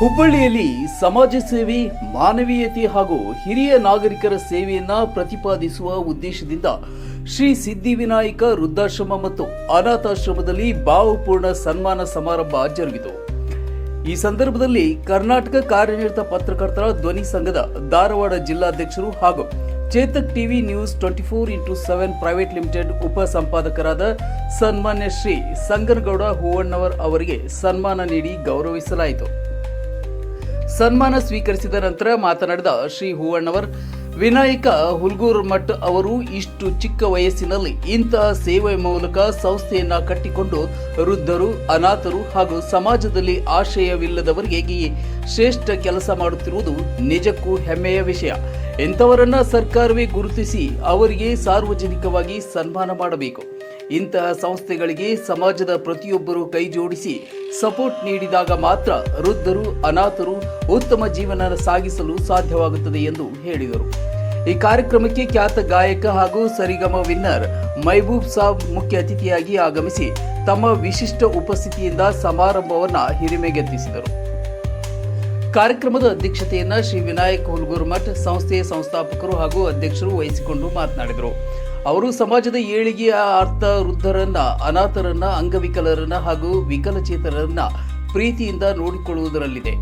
ಹುಬ್ಬಳ್ಳಿಯಲ್ಲಿ ಸಮಾಜ ಸೇವೆ, ಮಾನವೀಯತೆ ಹಾಗೂ ಹಿರಿಯ ನಾಗರಿಕರ ಸೇವೆಯನ್ನ ಪ್ರತಿಪಾದಿಸುವ ಉದ್ದೇಶದಿಂದ ಶ್ರೀ ಸಿದ್ಧಿವಿನಾಯಕ ವೃದ್ಧಾಶ್ರಮ ಮತ್ತು ಅನಾಥಾಶ್ರಮದಲ್ಲಿ ಭಾವಪೂರ್ಣ ಸನ್ಮಾನ ಸಮಾರಂಭ ಜರುಗಿತು. ಈ ಸಂದರ್ಭದಲ್ಲಿ ಕರ್ನಾಟಕ ಕಾರ್ಯನಿರತ ಪತ್ರಕರ್ತರ ಧ್ವನಿ ಸಂಘದ ಧಾರವಾಡ ಜಿಲ್ಲಾಧ್ಯಕ್ಷರು ಹಾಗೂ Chetak TV news twenty four into seven private limited ಉಪ ಸಂಪಾದಕರಾದ ಸನ್ಮಾನ್ಯ ಶ್ರೀ ಸಂಗನಗೌಡ ಹೂವಣ್ಣವರ್ ಅವರಿಗೆ ಸನ್ಮಾನ ನೀಡಿ ಗೌರವಿಸಲಾಯಿತು. ಸನ್ಮಾನ ಸ್ವೀಕರಿಸಿದ ನಂತರ ಮಾತನಾಡಿದ ಶ್ರೀ ಹೂವಣ್ಣವರ್, ವಿನಾಯಕ ಹುಲ್ಗೂರ್ ಮಠ್ ಅವರು ಇಷ್ಟು ಚಿಕ್ಕ ವಯಸ್ಸಿನಲ್ಲಿ ಇಂತಹ ಸೇವೆ ಮೂಲಕ ಸಂಸ್ಥೆಯನ್ನ ಕಟ್ಟಿಕೊಂಡು ವೃದ್ಧರು, ಅನಾಥರು ಹಾಗೂ ಸಮಾಜದಲ್ಲಿ ಆಶ್ರಯವಿಲ್ಲದವರಿಗೆ ಶ್ರೇಷ್ಠ ಕೆಲಸ ಮಾಡುತ್ತಿರುವುದು ನಿಜಕ್ಕೂ ಹೆಮ್ಮೆಯ ವಿಷಯ. ಇಂಥವರನ್ನ ಸರ್ಕಾರವೇ ಗುರುತಿಸಿ ಅವರಿಗೆ ಸಾರ್ವಜನಿಕವಾಗಿ ಸನ್ಮಾನ ಮಾಡಬೇಕು. ಇಂತಹ ಸಂಸ್ಥೆಗಳಿಗೆ ಸಮಾಜದ ಪ್ರತಿಯೊಬ್ಬರು ಕೈ ಜೋಡಿಸಿ ಸಪೋರ್ಟ್ ನೀಡಿದಾಗ ಮಾತ್ರ ವೃದ್ಧರು, ಅನಾಥರು ಉತ್ತಮ ಜೀವನ ಸಾಗಿಸಲು ಸಾಧ್ಯವಾಗುತ್ತದೆ ಎಂದು ಹೇಳಿದರು. ಈ ಕಾರ್ಯಕ್ರಮಕ್ಕೆ ಖ್ಯಾತ ಗಾಯಕ ಹಾಗೂ ಸರಿಗಮ ವಿನ್ನರ್ ಮೈಬೂಬ್ ಸಾಬ್ ಮುಖ್ಯ ಅತಿಥಿಯಾಗಿ ಆಗಮಿಸಿ ತಮ್ಮ ವಿಶಿಷ್ಟ ಉಪಸ್ಥಿತಿಯಿಂದ ಸಮಾರಂಭವನ್ನು ಹಿರಿಮೆಗೆತ್ತಿಸಿದರು. ಕಾರ್ಯಕ್ರಮದ ಅಧ್ಯಕ್ಷತೆಯನ್ನು ಶ್ರೀ ವಿನಾಯಕ್ ಹುಲ್ಗುರ್ಮಠ್ ಸಂಸ್ಥೆಯ ಸಂಸ್ಥಾಪಕರು ಹಾಗೂ ಅಧ್ಯಕ್ಷರು ವಹಿಸಿಕೊಂಡು ಮಾತನಾಡಿದರು. ಅವರು ಸಮಾಜದ ಏಳಿಗೆಯ ಅರ್ಥ ವೃದ್ಧರನ್ನ, ಅನಾಥರನ್ನ, ಅಂಗವಿಕಲರನ್ನ ಹಾಗೂ ವಿಕಲಚೇತನರನ್ನ ಪ್ರೀತಿಯಿಂದ ನೋಡಿಕೊಳ್ಳುವುದರಲ್ಲಿದೆ.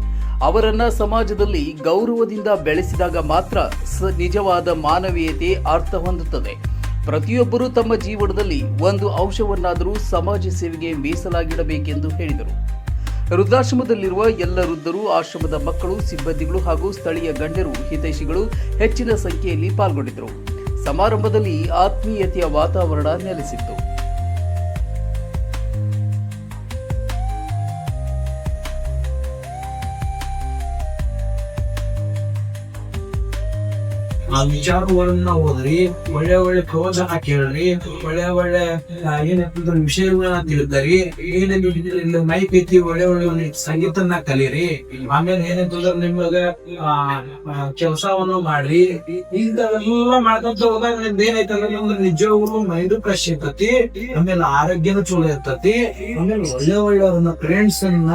ಅವರನ್ನ ಸಮಾಜದಲ್ಲಿ ಗೌರವದಿಂದ ಬೆಳೆಸಿದಾಗ ಮಾತ್ರ ನಿಜವಾದ ಮಾನವೀಯತೆ ಅರ್ಥ ಹೊಂದುತ್ತದೆ. ಪ್ರತಿಯೊಬ್ಬರೂ ತಮ್ಮ ಜೀವನದಲ್ಲಿ ಒಂದು ಅಂಶವನ್ನಾದರೂ ಸಮಾಜ ಸೇವೆಗೆ ಮೀಸಲಾಗಿಡಬೇಕೆಂದು ಹೇಳಿದರು. ವೃದ್ಧಾಶ್ರಮದಲ್ಲಿರುವ ಎಲ್ಲ ವೃದ್ಧರು, ಆಶ್ರಮದ ಮಕ್ಕಳು, ಸಿಬ್ಬಂದಿಗಳು ಹಾಗೂ ಸ್ಥಳೀಯ ಗಣ್ಯರು ಹಿತೈಷಿಗಳು ಹೆಚ್ಚಿನ ಸಂಖ್ಯೆಯಲ್ಲಿ ಪಾಲ್ಗೊಂಡಿದ್ದರು. ಸಮಾರಂಭದಲ್ಲಿ ಆತ್ಮೀಯತೆಯ ವಾತಾವರಣ ನೆಲೆಸಿತ್ತು. ಆ ವಿಚಾರಗಳನ್ನ ಓದ್ರಿ, ಒಳ್ಳೆ ಒಳ್ಳೆ ಪ್ರವಚನ ಕೇಳ್ರಿ, ಒಳ್ಳೆ ಒಳ್ಳೆ ಏನಂತಂದ್ರೆ ವಿಷಯಗಳನ್ನ ತಿಳಿದ್ರಿ ಏನೇನು ಮೈಕ್ ಐತಿ ಒಳ್ಳೆ ಒಳ್ಳೆ ಸಂಗೀತನ ಕಲೀರಿ, ಆಮೇಲೆ ಏನಂತಂದ್ರೆ ನಿಮಗ ಕೆಲಸವನ್ನು ಮಾಡ್ರಿ, ಇಂಥವೆಲ್ಲ ಮಾಡ್ಕೊಂತ ಹೋದಾಗ ನಿಮ್ದು ಏನೈತಂದ್ರೆ ನಿಮ್ದು ನಿಜವಾಗ್ಲೂ ಮೈಂಡ್ ಫ್ರೆಶ್ ಇರ್ತತಿ, ಆಮೇಲೆ ಆರೋಗ್ಯನೂ ಚಲೋ ಇರ್ತತಿ, ಆಮೇಲೆ ಒಳ್ಳೆ ಒಳ್ಳೆಯವ್ರನ್ನ ಫ್ರೆಂಡ್ಸ್ ಅನ್ನ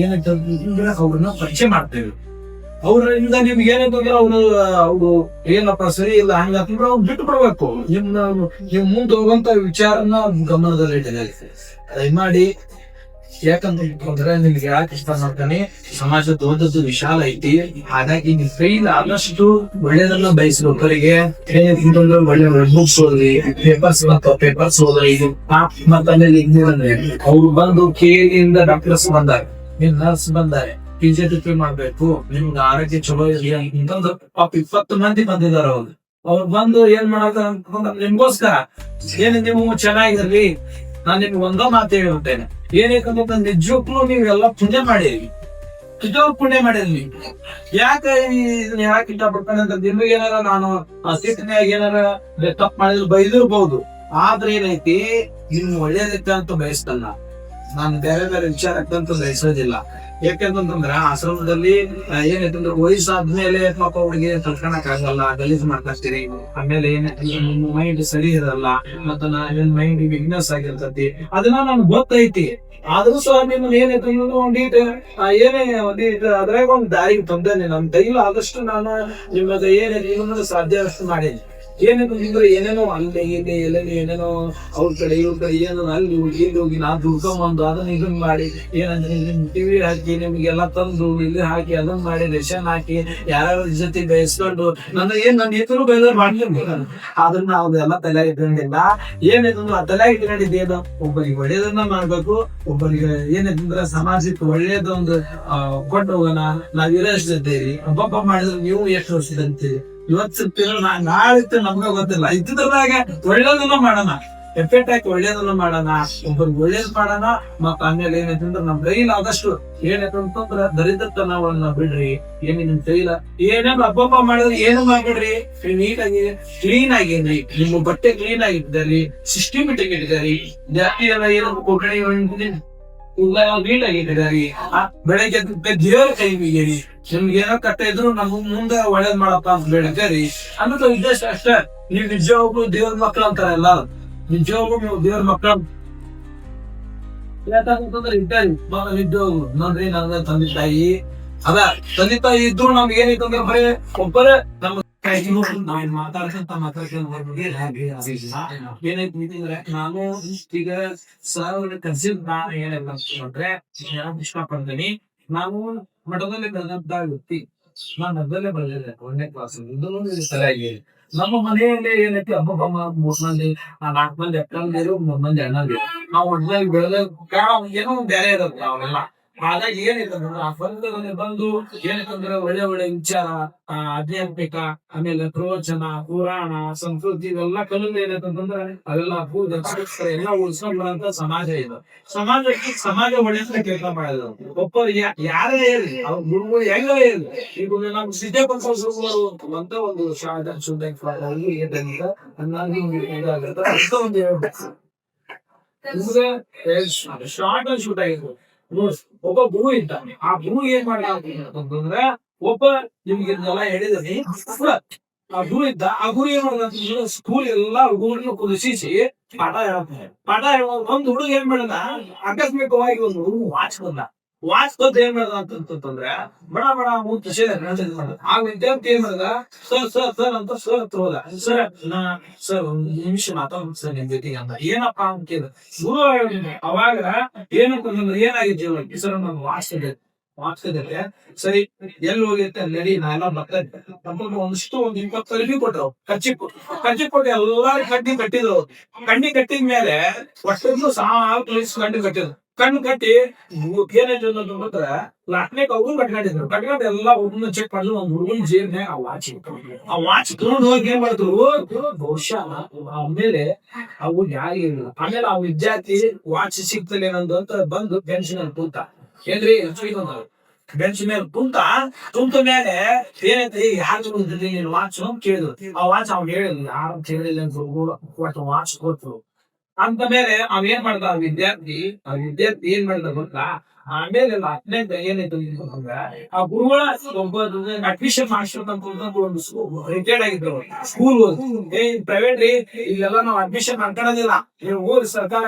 ಏನಂತಂದ್ರೆ ಅವ್ರನ್ನ ಪರಿಚಯ ಮಾಡ್ತೇವೆ. ಅವರಿಂದ ನಿಮ್ಗೆ ಏನಂತಂದ್ರೆ ಅವ್ರು ಅವ್ರು ಏನಪ್ಪ ಸರಿ ಇಲ್ಲ ಹಂಗಂತಂದ್ರೆ ಅವ್ರು ಬಿಟ್ಟು ಬಿಡ್ಬೇಕು. ನಿಮ್ನ ನಿಮ್ ಮುಂದೆ ಹೋಗುವಂತ ವಿಚಾರನ ಗಮನದಲ್ಲಿ ದಯಮಾಡಿ ಯಾಕಂತಂದ್ರೆ ನಿಮ್ಗೆ ಯಾಕೆ ಇಷ್ಟ ಮಾಡ್ತಾನೆ ಸಮಾಜ ದೊಡ್ಡದ್ದು ವಿಶಾಲ ಐತಿ. ಹಾಗಾಗಿ ನಿಮ್ ಕೈಯಿಂದ ಆದಷ್ಟು ಒಳ್ಳೇದನ್ನ ಬಯಸಿ ಒಬ್ಬರಿಗೆ. ಒಳ್ಳೆ ಬುಕ್ಸ್ ಓದ್ರಿ ಪೇಪರ್ಸ್ ಪೇಪರ್ಸ್ ಓದ್ರಿ. ಇದು ಮತ್ತೆ ಇನ್ನೇನಂದ್ರೆ ಅವ್ರು ಬಂದು ಕೇಳಿಯಿಂದ ಡಾಕ್ಟರ್ಸ್ ಬಂದಾರೆ. ನಿಮ್ ನರ್ಸ್ ಬಂದಾರೆ. ಫಿಸಿಯೋಥೆರಪಿ ಮಾಡ್ಬೇಕು. ನಿಮ್ಗೆ ಆರೋಗ್ಯ ಚಲೋ ಇರಲಿ ಅಂತಂದು ಪಾಪ ಇಪ್ಪತ್ತು ಮಂದಿ ಬಂದಿದಾರ ಅವ್ರು. ಅವ್ರು ಬಂದು ಏನ್ ಮಾಡ್ತಾರ ನಿಮ್ಗೋಸ್ಕರ, ಏನ್ ನೀವು ಚೆನ್ನಾಗಿರ್ಲಿ, ನಾನ್ ನಿಮ್ಗೆ ಒಂದೋ ಮಾತು ಹೇಳ್ತೇನೆ ಏನಕ್ಕಂತ ನಿಜಕ್ಕೂ ಎಲ್ಲಾ ಪುಣ್ಯ ಮಾಡಿರಿ. ನಿಜವ್ ಪುಣ್ಯ ಮಾಡಿದ್ವಿ ಯಾಕೆ ಇದನ್ನ ಯಾಕೆ ಇಷ್ಟಪಡ್ತಾನೆ ಅಂತ ನಿಮ್ಗೆ ಏನಾರ ನಾನು ಆ ಸ್ಥಿತಿನಾಗ ಏನಾರ ತಪ್ಪು ಮಾಡಿದ್ರೆ ಬೈದಿರ್ಬಹುದು ಆದ್ರೆ ಏನೈತಿ ನಿಮ್ ಒಳ್ಳೇದೈತೆ ಅಂತ ಬಯಸ್ತಲ್ಲ. ನಾನು ಬೇರೆ ಬೇರೆ ವಿಚಾರಕ್ಕೆ ಅಂತ ಬಯಸೋದಿಲ್ಲ ಯಾಕಂತಂದ್ರ ಆಶ್ರಮದಲ್ಲಿ ವಯಸ್ಸಾದ ಮೇಲೆ ಪಾಪ ಹುಡುಗಿ ತಡ್ಕೊಳಕ್ ಆಗಲ್ಲ ಗಲೀಜ್ ಮಾಡ್ಕೊಳ್ತೀರಿ ಆಮೇಲೆ ನಿಮ್ಮ ಮೈಂಡ್ ಸರಿ ಇರಲ್ಲ, ಮತ್ತ ಮೈಂಡ್ ವಿಗ್ನೆಸ್ ಆಗಿರ್ತತಿ. ಅದನ್ನ ನನ್ಗೆ ಗೊತ್ತೈತಿ. ಆದ್ರೂ ಸಹ ನಿಮ್ಮನ್ನ ಏನೈತಂದ್ರೆ ಒಂದೀಟ್ ಏನೇ ಒಂದೀಟ್ ಅದ್ರಾಗ ಒಂದ್ ದಾರಿಗೆ ತಂದೇನೆ. ನಮ್ ತೈಲ ಆದಷ್ಟು ನಾನು ನಿಮ್ಮದ ಏನೇ ಸಾಧ್ಯ ಅಷ್ಟು ಮಾಡೀನಿ ಏನಂತಂದ್ರೆ ಏನೇನೋ ಅಲ್ಲಿ ಇಲ್ಲಿ ಎಲ್ಲೆಲ್ಲಿ ಏನೇನೋ ಅವ್ರ ಕಡೆ ಇವ್ರ ಕಡೆ ಏನೋ ಅಲ್ಲಿ ಹೋಗಿ, ಇಲ್ಲಿ ಹೋಗಿ, ನಾ ದುಡ್ಕೊಂಬಂದು ಅದನ್ನ ಇದನ್ನ ಮಾಡಿ, ಏನಂದ್ರೆ ಟಿವಿ ಹಾಕಿ, ನಿಮ್ಗೆಲ್ಲ ತಂದು ಇಲ್ಲಿ ಹಾಕಿ, ಅದನ್ನ ಮಾಡಿ, ರೇಷನ್ ಹಾಕಿ ಯಾರ್ಯಾರ ಜೊತೆ ಬೇಯಿಸ್ಕೊಂಡು, ನನ್ನ ಏನ್ ನನ್ನ ಹೆಸರು ಬೇಜಾರು ಮಾಡ್ತೀನಿ ಅದನ್ನ ಅದೆಲ್ಲ ತಲೆ ಇಟ್ಕೊಂಡಿಲ್ಲ ಏನಿದಂದ್ರೆ ಆ ತಲೆ ಇಟ್ಕೊಂಡಿದ್ದು ಏನು? ಒಬ್ಬರಿಗೆ ಒಳ್ಳೇದನ್ನ ಮಾಡ್ಬೇಕು ಒಬ್ಬರಿಗೆ ಏನಂತಂದ್ರೆ ಸಮಾಜಕ್ಕೆ ಒಳ್ಳೇದೊಂದು ಕೊಟ್ಟು ಹೋಗೋಣ, ನಾವ್ ಇರೋಷ್ಟು ಜೊತೆ ಒಬ್ಬೊಬ್ಬ ಮಾಡಿದ್ರೆ ನೀವು ಎಷ್ಟು ವರ್ಷದಂತೀರಿ ಇವತ್ತು ಸಿಗ್ತೀರ ನಾಳೆ ನಮ್ಗ ಗೊತ್ತಿಲ್ಲ. ಇದ್ದಿದ್ರಾಗ ಒಳ್ಳೇದನ್ನ ಮಾಡೋಣ. ಎಫೆಕ್ಟ್ ಹಾಕಿ ಒಳ್ಳೇದನ್ನ ಮಾಡೋಣ. ಒಬ್ಬರಿಗೆ ಒಳ್ಳೇದ್ ಮಾಡೋಣ. ಮತ್ತ ಆಮೇಲೆ ಏನೈತಂದ್ರೆ ನಮ್ ಕೈಲಿ ಆದಷ್ಟು ಏನೈತಂತಂದ್ರ ದರಿದ್ರತನವನ್ನ ಬಿಡ್ರಿ. ಏನ್ ನಿಮ್ ಕೈಲ? ಏನೇ ಹಬ್ಬಪ್ಪ ಮಾಡಿದ್ರೆ ಏನು ಮಾಡ್ಬಿಡ್ರಿ? ನೀಟಾಗಿ ಕ್ಲೀನ್ ಆಗಿ ನಿಮ್ಮ ಬಟ್ಟೆ ಕ್ಲೀನ್ ಆಗಿದ್ದಾರೆ ಸಿಸ್ಟಮೆಟಿಕ್ ಇಟ್ಟಿದ್ದಾರೆ. ಜಾಸ್ತಿ ಎಲ್ಲ ಏನು ಕೊಠಡಿ ನೀಟ್ ಆಗಿಟ್ಟಿದ್ದಾರೆ ಬೆಳಗ್ಗೆ ಎದ್ದು ದೇವ್ರ ಕೈ ಬೀಗಿರಿ. ನಿಮ್ಗೆ ಏನೋ ಕಟ್ಟ ಇದ್ರು ನಮಗ್ ಮುಂದೆ ಒಳ್ಳೇದ್ ಮಾಡಪ್ಪ ಅಂತ ಬೆಳಕರಿ ಅನ್ನೋದು ಉದ್ದೇಶ ಅಷ್ಟೇ. ನೀವ್ ನಿಜವಾಗ್ಲು ದೇವ್ರ ಮಕ್ಳು ಅಂತಾರ ಎಲ್ಲ ನಿಜವಾಗ್ಲೂ ನೀವು ದೇವ್ರ ಮಕ್ಳು ಯಾಕಂತಂದ್ರೆ ಇದ್ದಾರೆ ನಿಜವಾಗ್ಲು ನೋಡ್ರಿ ನನ್ನ ತಂದೆ ತಾಯಿ. ಅದ, ತಂದೆ ತಾಯಿ ಇದ್ರು ನಮ್ಗೆ ಏನೈತೆ ಅಂದ್ರೆ ಬರೀ ಒಬ್ಬರ ನಮ್ಮ ನಾವೇನ್ ಮಾತಾಡ್ಕೊಂತ ಮಾತಾಡ್ಕೊಂತ ಏನೈತಿ ಅಂದ್ರೆ ನಾನು ಈಗ ಸರ್ ಕನ್ಸಿಲ್ ನಾನು ಏನಿಲ್ಲ ಇಷ್ಟಪಡ್ತೀನಿ. ನಾನು ಮಠದಲ್ಲಿ ಬೆಳೆದಂತ ವ್ಯಕ್ತಿ ನಾನು ಮಠದಲ್ಲೇ ಬೆಳೆದಿದ್ದೆ ಒಂದನೇ ಕ್ಲಾಸ್ ಸರಿಯಾಗಿ ನಮ್ಮ ಮನೆಯಲ್ಲಿ ಏನೈತಿ? ಹಬ್ಬ ಮೂರ್ ಮಂದಿ ನಾಲ್ಕು ಮಂದಿ ಅಕ್ಕಂದಿರು ಮೂರ್ ಮಂದಿ ಅಣ್ಣಂದಿರು ನಾವು ಒಟ್ಟಾಗಿ ಬೆಳೆದ ಕಾರಣ ಏನೋ ಬೇರೆ ಇರುತ್ತೆ ಅವೆಲ್ಲ ಹಾಗಾಗಿ ಏನಿಲ್ಲ ಆ ಬಂಧದಲ್ಲಿ ಬಂದು ಏನಕ್ಕಂದ್ರೆ ಒಳ್ಳೆ ಒಳ್ಳೆ ವಿಚಾರ ಆಧ್ಯಾತ್ಮಿಕ, ಆಮೇಲೆ ಪ್ರವಚನ, ಪುರಾಣ, ಸಂಸ್ಕೃತಿ ಇವೆಲ್ಲ ಕಲಿಂದ ಏನಂತಂದ್ರೆ ಅವೆಲ್ಲ ಭೂ ದಕ್ಷಿಣ ಎಲ್ಲ ಉಳ್ಸ್ಕೊಂಡ್ ಬರೋಂತ ಸಮಾಜ ಇದು. ಸಮಾಜಕ್ಕೆ ಸಮಾಜ ಒಳ್ಳೆಯ ಕೆಲಸ ಮಾಡಿದ್ರು. ಒಬ್ಬ ಯಾ- ಯಾರೇ ಇರಲಿ, ಅವ್ರ ಗುರುಗಳು ಹೆಂಗ ಇರಲಿ ಈಗ ನಮ್ಮ ಸಿದ್ದೇಪಂತ ಗುರುಗಳು ಅಂತ ಒಂದು ಶಾದ ಶುದ್ಧ ಏನಂತ ಹಂಗಾಗಿ ಇದಾಗುತ್ತೆ. ಅಂತ ಒಂದು ಹೇಳ್ಬೇಕು ಶಾರ್ಟ್ ಅಂಡ್ ಶೂಟ್ ನೋಡ್ರಿ ಒಬ್ಬ ಗುರು ಇದ್ದಾನೆ. ಆ ಗುರು ಏನ್ ಅಂತಂದ್ರೆ ಒಬ್ಬ ನಿಮ್ಗೆ ಹೇಳಿದನಿ. ಆ ಗುರು ಇದ್ದ, ಆ ಗುರು ಏನ್ ಸ್ಕೂಲ್ ಎಲ್ಲಾ ಹುಡುಗರನ್ನ ಕುದಿಸಿ ಪಾಠ ಹೇಳ್ತಾರೆ ಪಾಠ ಹೇಳೋದು ಒಂದ್ ಹುಡುಗ ಏನ್ ಮಾಡಿದ? ಆಕಸ್ಮಿಕವಾಗಿ ಒಂದು ಹುಡುಗ ವಾಚ್ ಬಂದ. ವಾಚ್ ಬಂದ್ ಏನ್ ಮಾಡ್ದ ಅಂತಂತಂದ್ರೆ ಬಡ ಬಡ ಮೂತ್ ಆಗ ನಿಂತ ಏನ್ ಮಾಡ್ದ? ಸರ್ ಸರ್ ಸರ್ ಅಂತ ಸರ್ ಹತ್ರ ಹೋದ. ಸರ್, ನಾ, ಸರ್, ಒಂದ್ ನಿಮಿಷ ಮಾತಾಡ್ ಸರ್ ನಿಮ್ ಜೊತೆಗೆ ಅಂತ ಏನಪ್ಪಾ ಅಂತ ಕೇಳಿದ. ಗುರು. ಅವಾಗ ಏನಕ್ಕೆ ಏನಾಗಿತ್ತು ಜೀವನಕ್ಕೆ? ಸರ್ ನಾನು ವಾಚ್ತಿದ್ದೆ ವಾಚ್ತಿದ್ದೆ ಸರಿ, ಎಲ್ಲಿ ಹೋಗಿತ್ತೆ ನಡಿ ನಾ ಎಲ್ಲ ಬರ್ತೇನೆ ನಮ್ಮನ್ನ ಒಂದಿಷ್ಟು ಒಂದ್ ಇಪ್ಪತ್ತು ಅರ್ಬಿ ಕೊಟ್ರು ಕಚ್ಚಿ ಕಚ್ಚಿ ಕೊಟ್ಟು ಎಲ್ಲಾರು ಕಣ್ಣಿ ಕಟ್ಟಿದ್ರು. ಕಣ್ಣಿ ಕಟ್ಟಿದ ಮೇಲೆ ಒಟ್ಟು ಸಾಕು ತುಳಿಸಿ ಕಣ್ಣು ಕಟ್ಟಿದ್ರು. ಕಣ್ಣು ಕಟ್ಟಿ ಏನಾಯ್ತು ಅಂತಂದ್ರೆ ಲಾಟ್ನೆ ಅವ್ರು ಕಟ್ಕೊಂಡಿದ್ರು. ಕಟ್ಕೊಂಡು ಎಲ್ಲ ಒಬ್ಬನ ಚೆಕ್ ಮಾಡಿದ್ರು. ಒಂದ್ ಹುಡುಗನ ಆ ವಾಚ್ ಆ ವಾಚ್ ತಗೊಂಡು ಹೋಗಿ ಏನ್ ಮಾಡಿದ್ರು ಬಹುಶಃ ಆಮೇಲೆ ಅವು ಯಾರಿಗಿಲ್ಲ ಆಮೇಲೆ ಆ ವಿದ್ಯಾರ್ಥಿ ವಾಚ್ ಸಿಗ್ತಲೇನಂದು ಅಂತ ಬಂದು ಪೆನ್ಷನ್ ಅಲ್ಲಿ ಕೂತ. ಏನ್ರಿ? ಬೆಂಚ್ ಮೇಲೆ ಕುಂತ ಕುಂತ ಮೇಲೆ ಏನೈತಿ ಯಾರು ತಗೊಂಡಿದ್ರಿ ನೀನ್ ವಾಚ್ ಕೇಳಿದ್ರು. ಆ ವಾಚ್ ಅವ್ನು ಹೇಳಿದ್ರು ಯಾರು ಕೇಳಿಲ್ಲ ಅಂತ ವಾಚ್ ಕೊಟ್ರು. ಅಂತ ಮೇಲೆ ಅವ್ ಏನ್ ಮಾಡ್ದ ವಿದ್ಯಾರ್ಥಿ, ಆ ವಿದ್ಯಾರ್ಥಿ ಏನ್ ಮಾಡ್ದ ಗೊತ್ತಾ? ಆಮೇಲೆ ಹತ್ತನೇ ಏನಾಯ್ತು ಅಂದ್ರೆ, ಆ ಗುರುಗಳ ಒಬ್ಬ ಅಡ್ಮಿಷನ್ ಮಾಸ್ಟರ್ ಅಂತ ಒಂದು ರಿಟೈರ್ಡ್ ಆಗಿದ್ರು ಸ್ಕೂಲ್ ಏ ಪ್ರೈವೇಟ್ ರೀ, ಇಲ್ಲೆಲ್ಲ ನಾವು ಅಡ್ಮಿಷನ್ ಮಾಡ್ಕೊಳ್ಳೋದಿಲ್ಲ. ನೀವು ಹೋಗಿ ಸರ್ಕಾರ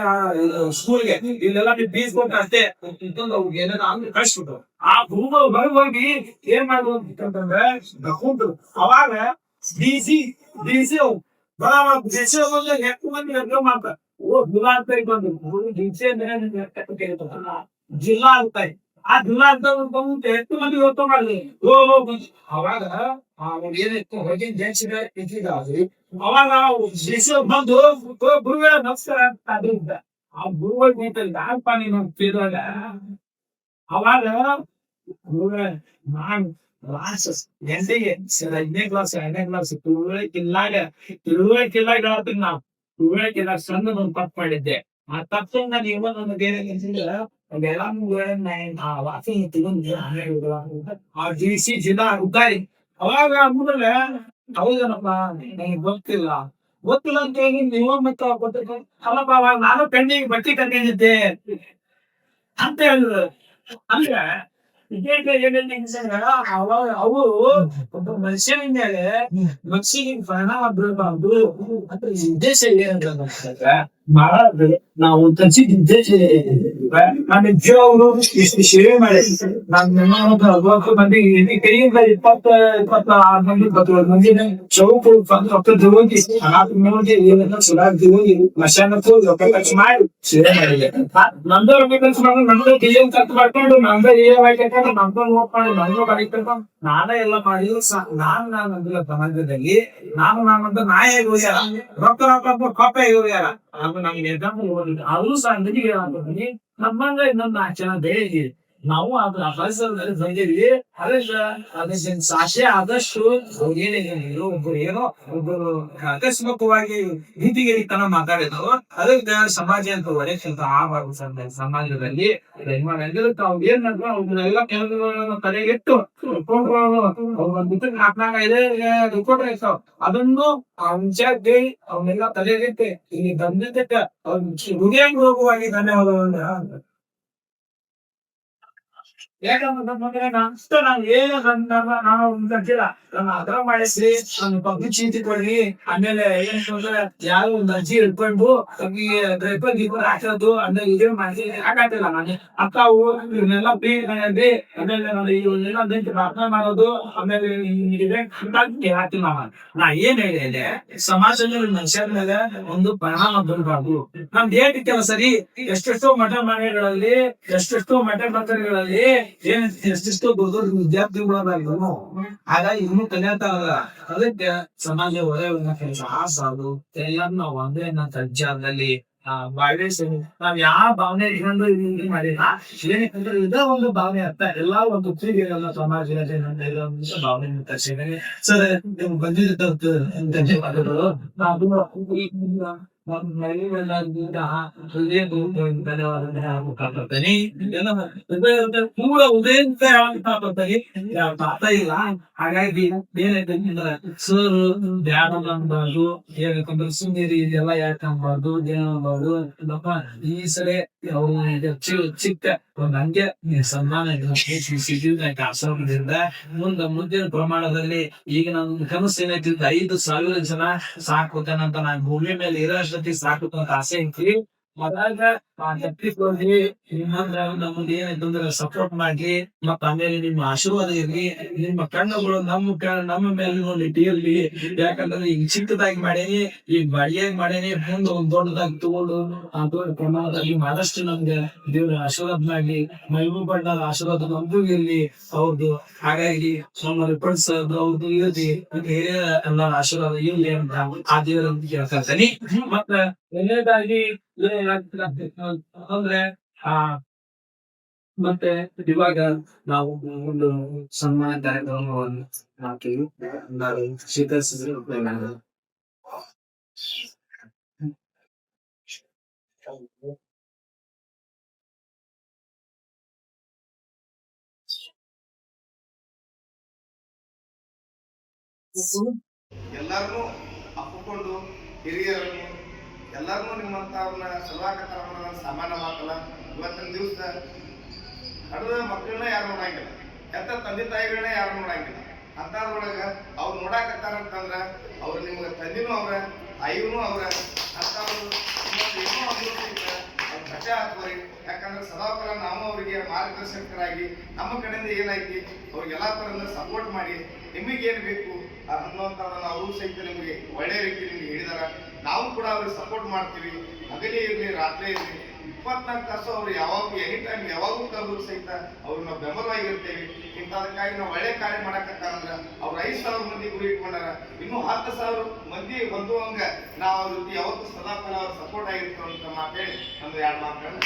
ಸ್ಕೂಲ್ಗೆ ಇಲ್ಲೆಲ್ಲ ನೀವು ಫೀಸ್ ಕೊಟ್ಟ ಅಷ್ಟೇ. ಅಂತಂದು ಅವ್ರಿಗೆ ಏನೇನೋ ಅಂದ್ರೆ ಕಳ್ಸ್ಬಿಟ್ರು. ಆ ಗುರುಗಳು ಹೋಗಿ ಏನ್ ಮಾಡುದು ಅಂತಂದ್ರೆ ಅವಾಗ ಡಿಸಿ ಡಿಸಿ ಬರವ ಡಿಸಿ ಬರ ಬಂದು ಹೆಕ್ಕು ಹೆಗ್ಗ ಮಾಡ್ತಾರೆ. ಓ ಜಿಲ್ಲಾಧಿಕಾರಿ ಬಂದು ಡಿ ಸಿ ಅಂದ್ರೆ ಜಿಲ್ಲಾ ಅಂತ ಆ ಜಿಲ್ಲಾ ಅಂತ ಬಂದು ಎಷ್ಟು ಮಂದಿ ಗೊತ್ತ ಮಾಡಿದ್ರಿ ಓ ಓ ಬಂದು. ಅವಾಗ ಅವ್ರು ಏನಿತ್ತು ಹೊರಗಿನ ಜನಿಸಿದ ಇಟ್ಟಿದ್ದಾರೆ ಅವಾಗ ಡಿಸಿ ಬಂದು "ಓ, ಗುರುವೇ ನಮಸ್ಕಾರ ಅಂತ ಅದ್ರಿಂದ ಆ ಗುರುಗಳು ನಿಂತಲ್ಲಿ ಯಾಕಪ್ಪ ನೀನು ಅಂತಿದಾಗ ಅವಾಗ ಗುರುವೇ ನಾನ್ ಕ್ಲಾಸ್ ಎಂಟಿಗೆ ಐದನೇ ಕ್ಲಾಸ್ ಎರಡನೇ ಕ್ಲಾಸ್ ತಿಳುವಳಿಕಿಲ್ಲಾಗ ತಿಳುವಳಿಕಿಲ್ಲಾಗ ಹೇಳ್ತೀನಿ ನಾವು ತಿಳುವಳಿಕಿಲ್ಲ ಸಣ್ಣ ಒಂದು ತಪ್ಪು ಮಾಡಿದ್ದೆ ಆ ತಪ್ಪು ನಾನು ಇವಾಗ ನನಗೆ ಏನಿಲ್ಲ ಅದೆಲ್ಲ ಆ ವಾಸಿ ತಗೊಂಡು ಆ ಡಿ ಸಿ ಜಿಲ್ಲಾ ಅಧಿಕಾರಿ ಅವಾಗ ಅಂದ್ಮೇಲೆ ಹೌದೇನಪ್ಪ ನನಗೆ ಗೊತ್ತಿಲ್ಲ. ಗೊತ್ತಿಲ್ಲ ಅಂತ ಹೇಳಿ ನೀವು ಮತ್ತೆ ಗೊತ್ತಿಲ್ಲ ಅಲ್ಲಪ್ಪ ಅವಾಗ ನಾನು ಪೆಂಡಿಂಗ್ ಬಟ್ಟಿ ತಂದಿದ್ದೆ. ಅಂತ ಹೇಳಿದ್ರು. ಅಂದ್ರೆ ಅವು ಒಬ್ಬ ಮನುಷ್ಯನ ಮೇಲೆ ಮನುಷ್ಯನಿಗೆ ಪರಿಣಾಮ ಬೀಳಬಾರ್ದು ಅಂತ ಉದ್ದೇಶ ಏನಂತಂದ್ರೆ ಮಾಡಬಾರ್ದು ನಾವು ತರಿಸಿದ ನನ್ನ ನನ್ನ ಅವರು ಇಷ್ಟು ಸೇವೆ ಮಾಡಿ ನನ್ನ ಅರವತ್ತು ಮಂದಿ ಕೈಯಿಂದ ಇಪ್ಪತ್ತ ಇಪ್ಪತ್ತ ಆರು ಮಂದಿ ಇಪ್ಪತ್ತೇಳು ಮಂದಿ ಚೌಕು ರೊಕ್ಕ ಹೋಗಿ ಹಣ ನೋಡಿ ಏನೆಲ್ಲ ಸುಧಾರಿಸಿ ಹೋಗಿ ಮಶಾನ ಹೋಗಿ ರೊಕ್ಕ ಖರ್ಚು ಮಾಡಿ ಸೇವೆ ಮಾಡಿದೆ. ನಂದ ರೊಕ್ಕ ಖರ್ಚು ಮಾಡಿ, ನಂದು ಏನ್ ಖರ್ಚು ಮಾಡ್ಕೊಂಡು, ನಂದ ಏನ್ ಹಾಕೊಂಡು ನಂದ ನೋಡ್ಕೊಂಡು ನಂದು ಬರೀಕೊಂಡು ನಾನೇ ಎಲ್ಲ ಮಾಡಿ ನಾನು ನಾನ್ ನಾನು ಅಂದಿಲ್ಲ ಸಮಾಜದಲ್ಲಿ. ನಾನು ನಾನಂತ ನಾಯೇ ಹೋಗ್ಯಾರ ರೊಕ್ಕ ರೊಕ್ಕ ಕೊಪ್ಪ ಕಾಪೆ ಹೋಗ್ಯಾರ ಅದು ನಮ್ಗೆ ಎಕ್ಸಾಂಪಲ್ ಓದಿಲ್ಲ ಅದು ಸಹ ಅಂಗಡಿಗೆ ಹಾಕಿದ್ದೀನಿ ನಮ್ಮಂಗ ಇನ್ನೊಂದು ನಾಲ್ಕು ಜನ ಬೇರೆ ನಾವು ಅದ್ರ ಪರಿಸರದಲ್ಲಿ ಬಂದಿದ್ವಿ ಅದರಿಂದ ಅದಕ್ಕೆ ಸಾಶೆ ಆದಷ್ಟು ಏನೇನು ಒಬ್ರು ಏನೋ ಒಬ್ಬರು ಅಕಸ್ಮಿಕವಾಗಿ ನೀತಿಗಿರಿತನ ಮಾತಾಡಿದ್ರು. ಅದಕ್ಕೆ ಸಮಾಜ ಅಂತ ಒಳ್ಳೆ ಕೆಲಸ ಆಗಬಾರ್ದು ಸರ್ ಸಮಾಜದಲ್ಲಿ ಇರ್ತಾವ ಅದನ್ನು ಅವನ್ನೆಲ್ಲ ಇಲ್ಲಿ ಬಂದಿದ್ದಕ್ಕೆ ಅವ್ರ ಹೃದಯ ಹೋಗುವಾಗಿ ಯಾಕಂದ್ರೆ ನಮ್ಮ ಅಷ್ಟ ನಾವ್ ಏನು ನಾವು ಅಂತಿಲ್ಲ ನನ್ನ ಅದ್ರ ಮಾಡಿಸ್ರಿ ಕೊಡ್ರಿ, ಆಮೇಲೆ ಏನಂತಂದ್ರೆ ಯಾರು ಒಂದ್ ಅರ್ಜಿ ಹಿಡ್ಕೊಂಡು ನಮಗೆ ಡ್ರೈಪರ್ ಗೀಪರ್ ಹಾಕೋದು ಆಮೇಲೆ ಇದೇ ಮಾಡಿ ಹಾಕಂತಿಲ್ಲ ನಾನು. ಅಕ್ಕವು ಇವನ್ನೆಲ್ಲ ಬಿ ಆಮೇಲೆ ನಾನು ಇವನ್ನೆಲ್ಲ ನಿಂತು ಪ್ರಾರ್ಥನೆ ಮಾಡೋದು, ಆಮೇಲೆ ಇದೆ ಹಾಕ್ತೀನಿ ನಾ ಏನ್ ಹೇಳಿದೆ ಸಮಾಜದಲ್ಲಿ ಮನುಷ್ಯರ ಮೇಲೆ ಒಂದು ಪರಿಣಾಮ ಬರಬಾರ್ದು. ನಮ್ದು ಏಟ್ ಸರಿ ಎಷ್ಟೆಷ್ಟೋ ಮಠ ಮನೆಗಳಲ್ಲಿ, ಎಷ್ಟೆಷ್ಟೋ ಮಠ ಮಂದಿರಗಳಲ್ಲಿ ಎಷ್ಟೆಷ್ಟೋ ದೊಡ್ಡ ವಿದ್ಯಾರ್ಥಿಗಳಾದ್ರು ಹಾಗಾಗಿ ಇನ್ನೂ ಕಲಿಯತ್ತಾರ ಅದಕ್ಕೆ ಸಮಾಜ ಒಳ್ಳೆಯ ಕೆಲಸ ಆ ಸಾಲು ಎಲ್ಲಾರು ನಾವು ಒಂದೇ ನನ್ನ ತಜ್ಜಾದಲ್ಲಿ ನಾವ್ ಯಾವ ಭಾವನೆ ಇಟ್ಕೊಂಡು ಮಾಡಿಲ್ಲ. ಏನಕ್ಕಂದ್ರೆ ಇದ ಒಂದು ಭಾವನೆ ಅರ್ಥ. ಎಲ್ಲಾ ಒಂದು ಕ್ರೀಡೆಗಳನ್ನ ಸಮಾಜದಲ್ಲಿ ನನ್ನ ಭಾವನೆ ತರಿಸಿದ್ದೇನೆ. ಸರ್ ನೀವು ಬಂದಿದ್ದ ಧನ್ಯವಾದಗಳು ಪೂರ ಇಲ್ಲ ಹಾಗಾಗಿ ಏನೈತೆ ಸರ್ ಧ್ಯಾನ ಅನ್ಬಾರ್ದು ಏನಕ್ಕಂದ್ರೆ ಸುಂದರಿ ಇದೆಲ್ಲ ಯಾಕೆ ಅನ್ಬಾರ್ದು ನಮ್ಮ ಈ ಚಿ- ಚಿಕ್ಕ ಒಂದ್ ಹಂಗೆ ಸನ್ಮಾನ ಆಶ್ರಮದಿಂದ ಮುಂದ ಮುಂದಿನ ಪ್ರಮಾಣದಲ್ಲಿ ಈಗ ನನ್ನ ಕನಸು ಏನೈತಿ ಐದು ಸಾವಿರ ಜನ ಅಂತ ನಾನು ಭೂಮಿ ಮೇಲೆ ಇರೋ التي ساعدتنا تحسين فيه وهذا ತಪ್ಪಿಸ್ಕೊಂಡ್ರಿ ನಿಮ್ಮಂದ್ರ ನಮ್ಗೆ ಏನೈತೆ ಅಂದ್ರೆ ಸಪೋರ್ಟ್ ಮಾಡ್ರಿ ಮತ್ತ ಆಮೇಲೆ ನಿಮ್ಮ ಆಶೀರ್ವಾದ ಇರ್ಲಿ. ನಿಮ್ಮ ಕಣ್ಣುಗಳು ನಮ್ಮ ನಮ್ಮ ಮೇಲೆ ನೋಡಿ ಇರ್ಲಿ. ಯಾಕಂದ್ರೆ ಈಗ ಚಿಕ್ಕದಾಗಿ ಮಾಡೇನಿ, ಈಗ ಬಡಿಯಾಗಿ ಮಾಡೇನಿ ಮುಂದೆ ಒಂದ್ ದೊಡ್ಡದಾಗಿ ತಗೊಂಡು, ಆ ದೊಡ್ಡ ಪ್ರಮಾಣದಲ್ಲಿ ಮಾಡಷ್ಟು ನಮ್ಗೆ ದೇವ್ರ ಆಶೀರ್ವಾದ ಮಾಡ್ಲಿ ಮೈಬೂ ಬಣ್ಣದ ಆಶೀರ್ವಾದ ನಮ್ದು ಇರ್ಲಿ. ಅವ್ರದ್ದು ಹಾಗಾಗಿ ಸೋಮವಾರ ರಿಪೋರ್ಟ್ಸ್ ಅವ್ರದ್ದು ಇರ್ಲಿ ಹಿರಿಯ ಎಲ್ಲ ಆಶೀರ್ವಾದ ಇರ್ಲಿ ಅಂತ ಆ ದೇವರಂತ ಕೇಳ್ಕೊಳ್ತೀನಿ. ಮತ್ತ ಎರಡನೇದಾಗಿ ಅಂದ್ರೆ ಆ ಮತ್ತೆ ಇವಾಗ ನಾವು ಒಂದು ಸನ್ಮಾನ ಕಾರ್ಯಕ್ರಮವನ್ನು ನಾವು ಸ್ವೀಕರಿಸಿದ್ರೆ ಎಲ್ಲರನ್ನೂ ಅಪ್ಪಿಕೊಂಡು ಹಿರಿಯರನ್ನು ಎಲ್ಲರನ್ನೂ ನಿಮ್ಮಂಥವ್ರನ್ನ ಅವ್ರನ್ನ ಸಾಮಾನ್ಯ ಮಾತಲ್ಲ. ಇವತ್ತಿನ ದಿವಸ ಹಡದ ಮಕ್ಕಳನ್ನ ಯಾರು ನೋಡಂಗಿಲ್ಲ. ಎಂಥ ತಂದೆ ತಾಯಿಗಳನ್ನ ಯಾರು ನೋಡಂಗಿಲ್ಲ. ಅಂಥದ್ರೊಳಗೆ ಅವ್ರು ನೋಡಾಕತ್ತಾರ ಅಂತಂದ್ರೆ ಅವ್ರು ನಿಮ್ಗೆ ತಂದಿನೂ ಅವ್ರ ಐವನು ಅವ್ರ, ಅಂಥವ್ರು ಏನೋ ಅಭಿವೃದ್ಧಿ ಅವ್ರು ಕಟ್ಟೆ ಹಾಕೋರಿ ಯಾಕಂದ್ರೆ ಸದಾಕಾಲ ನಾವು ಅವರಿಗೆ ಮಾರ್ಗದರ್ಶಕರಾಗಿ ನಮ್ಮ ಕಡೆಯಿಂದ ಏನಾಯ್ತಿ, ಅವ್ರಿಗೆಲ್ಲ ಥರದಿಂದ ಸಪೋರ್ಟ್ ಮಾಡಿ ನಿಮಗೇನು ಬೇಕು ಅನ್ನುವಂಥದ್ದನ್ನು ಅವರು ಸಹಿತ ನಿಮಗೆ ಒಳ್ಳೆಯ ರೀತಿ ನಿಮಗೆ ಹೇಳಿದಾರ. ನಾವು ಕೂಡ ಅವ್ರಿಗೆ ಸಪೋರ್ಟ್ ಮಾಡ್ತೀವಿ. ಹಗಲಿ ಇರಲಿ, ರಾತ್ರಿ ಇರಲಿ ಇಪ್ಪತ್ನಾಲ್ಕು ತಾಸು ಅವ್ರು ಯಾವಾಗ ಎನಿ ಟೈಮ್ ಯಾವಾಗೂ ಕರೆದ್ರು ಸಹಿತ ಅವ್ರನ್ನ ಬೆಂಬಲವಾಗಿರ್ತೇವೆ. ಇಂಥದಕ್ಕಾಗಿ ನಾವು ಒಳ್ಳೆ ಕಾರ್ಯ ಮಾಡಕತ್ತಾರಂದ್ರ ಅವ್ರು ಐದು ಸಾವಿರ ಮಂದಿ ಗುರಿ ಇಟ್ಕೊಂಡಾರ. ಇನ್ನೂ ಹತ್ತು ಸಾವಿರ ಮಂದಿ ಹೊಂದುವಂಗ ನಾವು ಅವ್ರ ಜೊತೆ ಯಾವತ್ತೂ ಸದಾಕಾಲ ಅವ್ರ ಸಪೋರ್ಟ್ ಆಗಿರ್ತೀವಿ ಅಂತ ಮಾತೇಳಿ ನಮ್ದು ಎರಡು ಮಾತುಗಳನ್ನ.